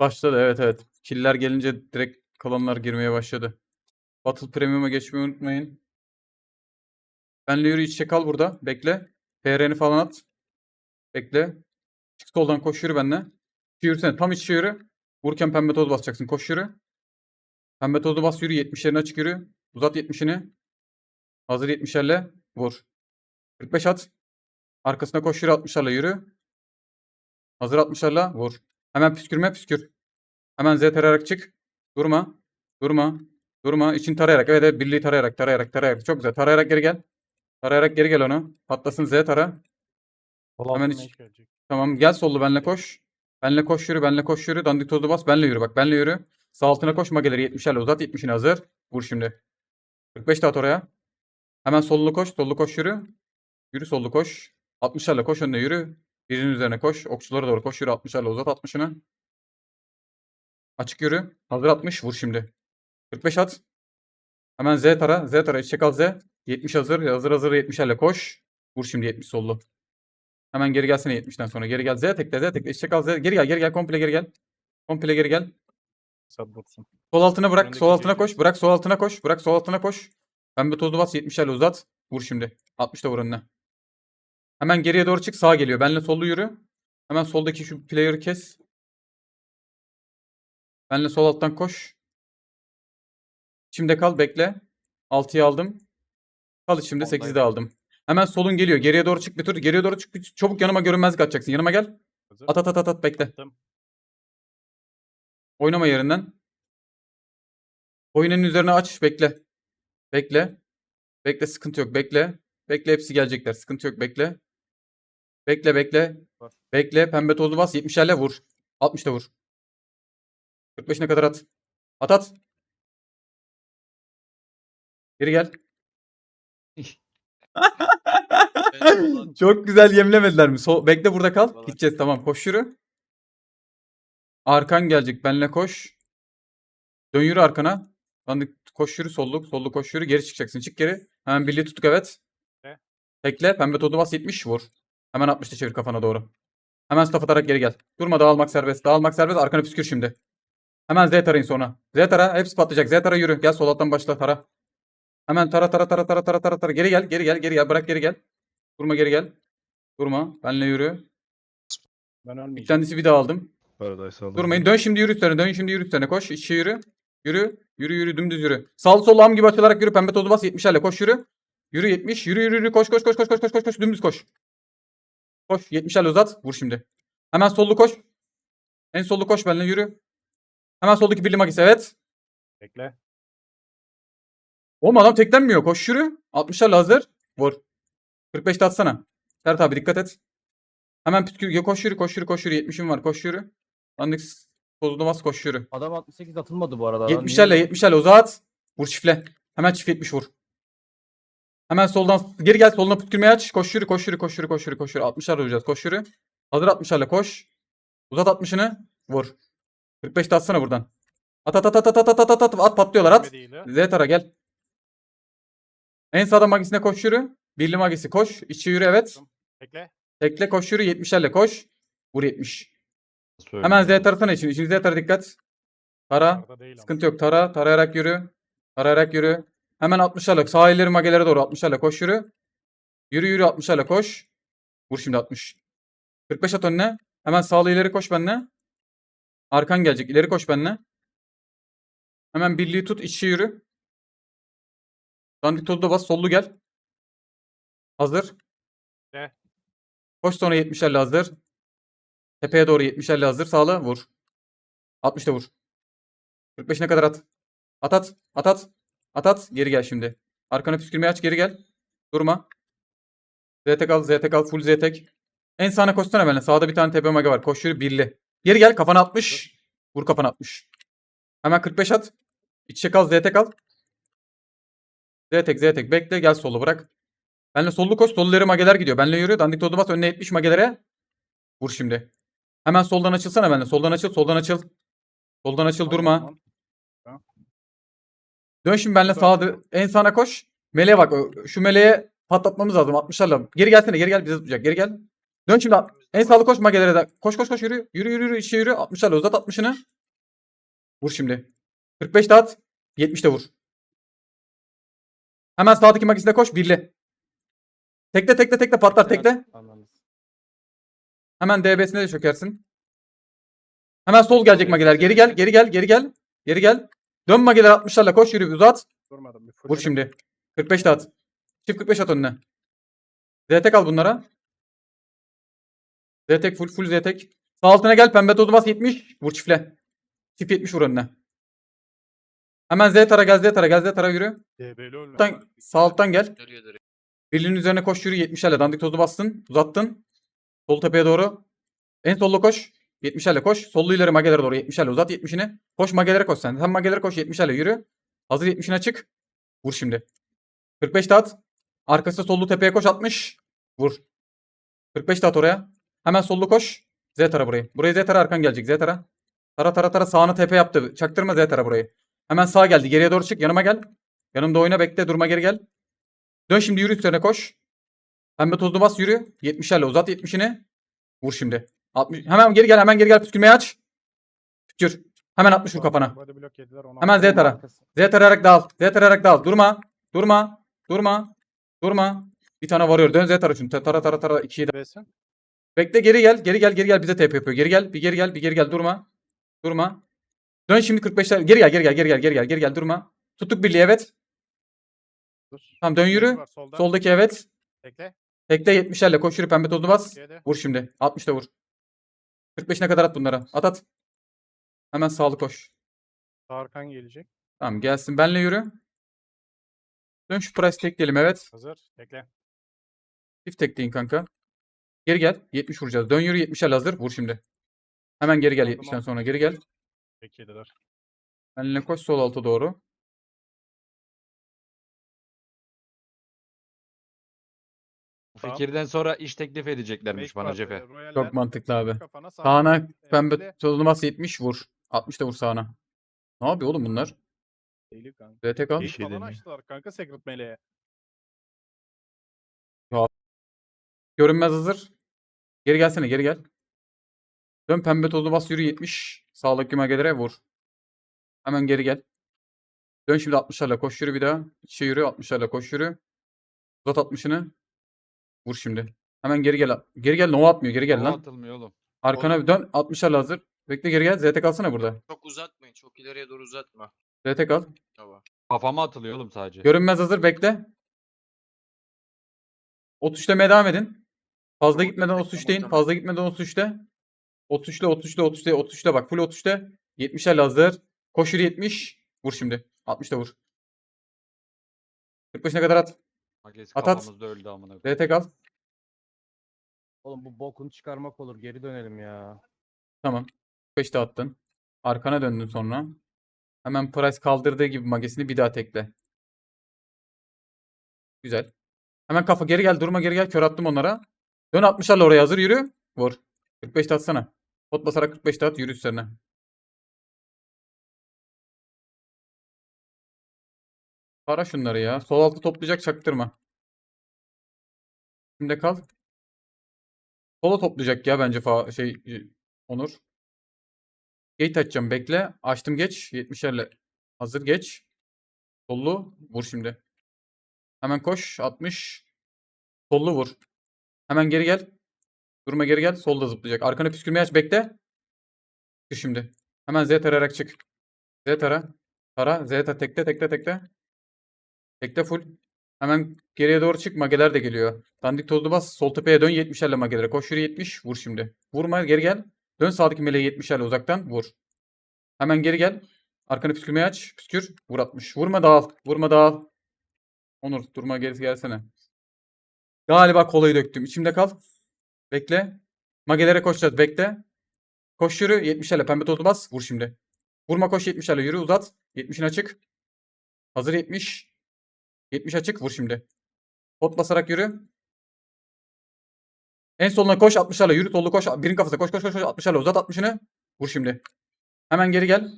Başladı evet evet. Killer gelince direkt kalanlar girmeye başladı. Battle Premium'a geçmeyi unutmayın. Benle yürü iç çek al burada. Bekle. PR'ni falan at. Bekle. Çık soldan koş yürü benle. Yürüsene. Tam içe yürü. Vurken pembe toz basacaksın. Koş yürü. Pembe tozu bas yürü. 70'lerini açık yürü. Uzat 70'ini. Hazır 70'lerle vur. 45 at. Arkasına koş yürü 60'larla yürü. Hazır 60'larla vur. Hemen püskürme püskür. Hemen Z tarayarak çık. Durma. Durma. Durma. İçin tarayarak. Evet evet birliği tarayarak tarayarak tarayarak. Çok güzel. Tarayarak geri gel. Tarayarak geri gel onu. Patlasın Z tara. Sol Hemen altına gelecek. Tamam gel sollu benle koş. Benle koş yürü, benle koş yürü. Dandik tozu bas, benle yürü bak, benle yürü. Sağ altına koş, mageleri 70'lerle uzat, 70'ini hazır. Vur şimdi. 45 de at oraya. Hemen sollu koş, sollu koş yürü. Yürü sollu koş. 60'larla koş önüne yürü. Birinin üzerine koş. Okçulara doğru koş yürü 60'larla uzat 60'ını. Açık yürü. Hazır 60 vur şimdi. 45 at. Hemen Z tara. Z tara. Çek al Z. 70 hazır. Hazır hazır 70'lerle koş. Vur şimdi 70 sollu. Hemen geri gelsene 70'ten sonra. Geri gel. Z tekle Z tekle. Çek al Z. Geri gel. Geri gel. Komple geri gel. Komple geri gel. Vursun. Sol altına bırak. Sol altına koş. Bırak sol altına koş. Bırak sol altına koş. Pembe tozlu bas 70'lerle uzat. Vur şimdi. 60 da vur önüne. Hemen geriye doğru çık. Sağa geliyor. Benle sollu yürü. Hemen soldaki şu player'ı kes. Benle sol alttan koş. Şimdi kal bekle. 6'yı aldım. Kal Ondayım. 8'i de aldım. Hemen solun geliyor. Geriye doğru çık bir tur. Geriye doğru çık. bir- Çabuk yanıma görünmezlik atacaksın. Yanıma gel. At at at at, at bekle. Attım. Oynama yerinden. Oyunun üzerine aç. Bekle. Bekle. Bekle sıkıntı yok. Bekle. Bekle hepsi gelecekler. Sıkıntı yok. Bekle. Bekle bekle. Var. Bekle. Pembe tozlu bas. 70'lerle vur. 60 da vur. 45'ine kadar at. At at. Geri gel. Çok güzel yemlemediler mi? Sol, bekle burada kal. Gideceğiz tamam. Koş yürü. Arkan gelecek. Benle koş. Dön yürü arkana. Lan de- koş yürü solluk. Solluk koş yürü. Geri çıkacaksın. Çık geri. Hemen birliği tuttuk evet. Ne? Tekle. Pembe todu bas 70 vur. Hemen 60'ta çevir kafana doğru. Hemen staff atarak geri gel. Durma dağılmak serbest. Dağılmak serbest. Arkana püskür şimdi. Hemen Z tarayın sonra. Z tara. Hepsi patlayacak. Z tara yürü. Gel sol alttan başla tara. Hemen tara tara tara tara tara tara tara. Geri gel. Geri gel. Geri gel. Bırak geri gel. Durma geri gel. Durma. Benle yürü. Ben Bir ölmeyeceğim. tanesi bir daha aldım. Paradise aldım. Durmayın. Dön şimdi yürü üstlerine. Dön şimdi yürü üstlerine. Koş. İçe yürü. Yürü. Yürü yürü. Dümdüz yürü. Sağlı sollu am gibi açılarak yürü. Pembe tozu bas. 70'lerle koş yürü. Yürü 70. Yürü yürü yürü. Koş koş koş koş koş koş koş koş. Dümdüz koş. Koş. 70'lerle uzat. Vur şimdi. Hemen sollu koş. En sollu koş benimle yürü. Hemen soldaki birli magisi. Evet. Bekle. Oğlum adam teklenmiyor. Koş yürü. 60'larla hazır. Vur. 45'te atsana. Sert abi dikkat et. Hemen püskür. Ya koş yürü koş yürü koş yürü. 70'im var. Koş yürü. Anlık tozunu bas koş yürü. Adam 68 atılmadı bu arada. Adam 70'lerle niye- 70'lerle uzat. Vur çiftle. Hemen çift 70 vur. Hemen soldan geri gel soluna püskürmeyi aç. Koş yürü koş yürü koş yürü koş yürü koş yürü. 60'larla vuracağız. Koş yürü. Hazır 60'larla koş. Uzat 60'ını. Vur. 45'te atsana buradan. At at at at at at at at at at patlıyorlar at. Değil ha. Z tara gel. En sağda magisine koş yürü. Birli magisi koş. İçi yürü evet. Bekle. Tekle koş yürü 70'lerle koş. Vur 70. Söyle. Hemen Z tarafına için. İçin Z tara dikkat. Tara. Sıkıntı yok. Tara. Tarayarak yürü. Tarayarak yürü. Hemen 60'larla. Sağ ileri magelere doğru 60'larla koş yürü. Yürü yürü 60'larla koş. Vur şimdi 60. 45 at önüne. Hemen sağlı ileri koş benimle. Arkan gelecek. İleri koş benimle. Hemen birliği tut. içi yürü. Dandik tozu da bas. Sollu gel. Hazır. De. Koş sonra 70'lerle hazır. Tepeye doğru 70'lerle hazır. Sağlı vur. 60'ta vur. 45'ine kadar at. At at. At at. At at. Geri gel şimdi. Arkana püskürmeyi aç. Geri gel. Durma. Z tek al. Z tek al. Full Z tek. En sağına koşsana benimle. Sağda bir tane tepe mage var. Koş yürü birli. Geri gel. Kafana 60. Vur kafana 60. Hemen 45 at. İç içe kal. Z tek al. Z tek Z tek. Bekle. Gel solu bırak. Benle sollu koş. Sollu ileri mageler gidiyor. Benle yürü. Dandik tozu bas. Önüne 70 magelere. Vur şimdi. Hemen soldan açılsana benle. Soldan açıl. Soldan açıl. Soldan açıl. Durma. Dön şimdi benle sağa en sağına koş. Meleğe bak. Şu meleğe patlatmamız lazım 60'larla. Geri gelsene geri gel bize tutacak. Geri gel. Dön şimdi. En sağlı koş magelere de. Koş koş koş yürü. Yürü yürü yürü. içe yürü. 60'larla uzat 60'ını. Vur şimdi. 45 de at. 70 de vur. Hemen sağdaki magisine koş. Birli. Tekle tekle tekle patlar tekle. Hemen DB'sine de çökersin. Hemen sol gelecek mageler. Geri gel, geri gel, geri gel. Geri gel. Dön mageler 60'larla koş yürü uzat. Vur şimdi. 45 de at. Çift 45 at önüne. ZT al bunlara. ZT full full ZT. Sağ altına gel pembe tozu bas 70. Vur çiftle. Çift 70 vur önüne. Hemen Z tara gel Z tara gel Z tara yürü. DB'li. Alttan, sağ alttan gel. Birliğin üzerine koş yürü 70'lerle. Dandik tozu bastın. Uzattın. Sol tepeye doğru. En sollu koş. 70'lerle koş. Sollu ileri magelere doğru 70'lerle uzat 70'ini. Koş magelere koş sen. Sen magelere koş 70'lerle yürü. Hazır 70'ine çık. Vur şimdi. 45 de at. Arkası sollu tepeye koş 60. Vur. 45 de at oraya. Hemen sollu koş. Z tara burayı. Buraya Z tara arkan gelecek. Z tara. Tara tara tara sağını tepe yaptı. Çaktırma Z tara burayı. Hemen sağa geldi. Geriye doğru çık. Yanıma gel. Yanımda oyna bekle. Durma geri gel. Dön şimdi yürü üstlerine koş. Pembe tozlu bas yürü. 70'lerle uzat 70'ini. Vur şimdi. 60. Hemen geri gel hemen geri gel. Püskürmeyi aç. Püskür. Hemen 60 vur kafana. Hemen Z tara. Z tarayarak dal. Z tarayarak dal. Durma. Durma. Durma. Durma. Bir tane varıyor. Dön Z tara şunu. Tara tara tara. 2'yi de. Bekle geri gel. Geri gel. Geri gel. Bize TP yapıyor. Geri gel. Bir geri gel. Bir geri gel. Durma. Durma. Dön şimdi 45'ler. Geri gel. Geri gel. Geri gel. Geri gel. Geri gel. Durma. Tuttuk birliği evet. Dur. Tamam dön yürü. Var solda. Soldaki evet. Bekle. Tekle 70'lerle koş yürü pembe tozlu bas. Okey'de. Vur şimdi. 60'da vur. 45'ine kadar at bunlara. At at. Hemen sağlı koş. Tarkan gelecek. Tamam gelsin. Benle yürü. Dön şu price tekleyelim evet. Hazır. Bekle. Çift tekleyin kanka. Geri gel. 70 vuracağız. Dön yürü 70'ler hazır. Vur şimdi. Hemen geri gel Aldım 70'ten al. sonra geri gel. Beklediler. Benle koş sol alta doğru. Bu Tamam. fikirden sonra iş teklif edeceklermiş Make bana Cefe. Çok mantıklı abi. Sağına pembe bas 70 vur. 60 da vur sağına. Ne yapıyor oğlum bunlar? Deli kanka. ZT kal. Bir şey falan deniyor. açtılar kanka Secret Meleğe. Görünmez hazır. Geri gelsene geri gel. Dön pembe tozlu bas yürü 70. Sağdaki magelere vur. Hemen geri gel. Dön şimdi 60'larla koş yürü bir daha. İçe yürü 60'larla koş yürü. Uzat 60'ını. Vur şimdi. Hemen geri gel. Geri gel. No atmıyor. Geri gel Hava lan. atılmıyor oğlum. Arkana bir dön. 60'larla hazır. Bekle geri gel. ZT kalsana burada. Çok uzatmayın. Çok ileriye doğru uzatma. ZT kal. Tamam. Kafama atılıyor oğlum sadece. Görünmez hazır. Bekle. 33 demeye devam edin. Fazla gitmeden 33 deyin. Fazla gitmeden 33'te. 33'te 33'te 33'te 33'te bak. Full 33'te. 70'lerle hazır. Koş yürü 70. Vur şimdi. 60'ta vur. 45'ine kadar at. Magesi At, at. kafamızda öldü amına. koyayım. ZT kal. Oğlum bu bokunu çıkarmak olur. Geri dönelim ya. Tamam. 45'te attın. Arkana döndün sonra. Hemen price kaldırdığı gibi magesini bir daha tekle. Güzel. Hemen kafa geri gel. Durma geri gel. Kör attım onlara. Dön 60'larla oraya hazır yürü. Vur. 45'te atsana. Pot basarak 45'te at. Yürü üstlerine. Para şunları ya. Sol altı toplayacak çaktırma. Şimdi kal. Sola toplayacak ya bence fa şey Onur. Gate açacağım bekle. Açtım geç. 70'lerle. Hazır geç. Sollu vur şimdi. Hemen koş. 60. Sollu vur. Hemen geri gel. Durma geri gel. Solda zıplayacak. Arkana püskürmeyi aç bekle. Çık şimdi. Hemen Z tarayarak çık. Z tara. Tara. Z tara. Tekle tekle tekle. Tekle full. Hemen geriye doğru çık. Mageler de geliyor. Dandik tozlu bas. Sol tepeye dön 70'lerle magelere. Koş yürü 70. Vur şimdi. Vurma geri gel. Dön sağdaki meleği 70'lerle uzaktan. Vur. Hemen geri gel. Arkanı püskürmeyi aç. Püskür. Vur 60. Vurma dağıl. Vurma dağıl. Onur durma geri gelsene. Galiba kolayı döktüm. İçimde kal. Bekle. Magelere koşacağız. Bekle. Koş yürü. 70'lerle pembe tozlu bas. Vur şimdi. Vurma koş 70'lerle yürü uzat. 70'in açık. Hazır 70. 70 açık. Vur şimdi. Pot basarak yürü. En soluna koş 60'larla yürü sollu koş. Birin kafasına koş koş koş koş 60'larla uzat 60'ını. Vur şimdi. Hemen geri gel.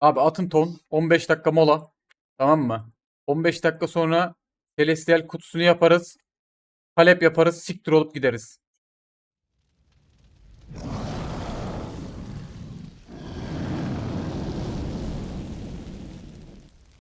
Abi atın ton. 15 dakika mola. Tamam mı? 15 dakika sonra Celestial kutusunu yaparız. Talep yaparız. Siktir olup gideriz.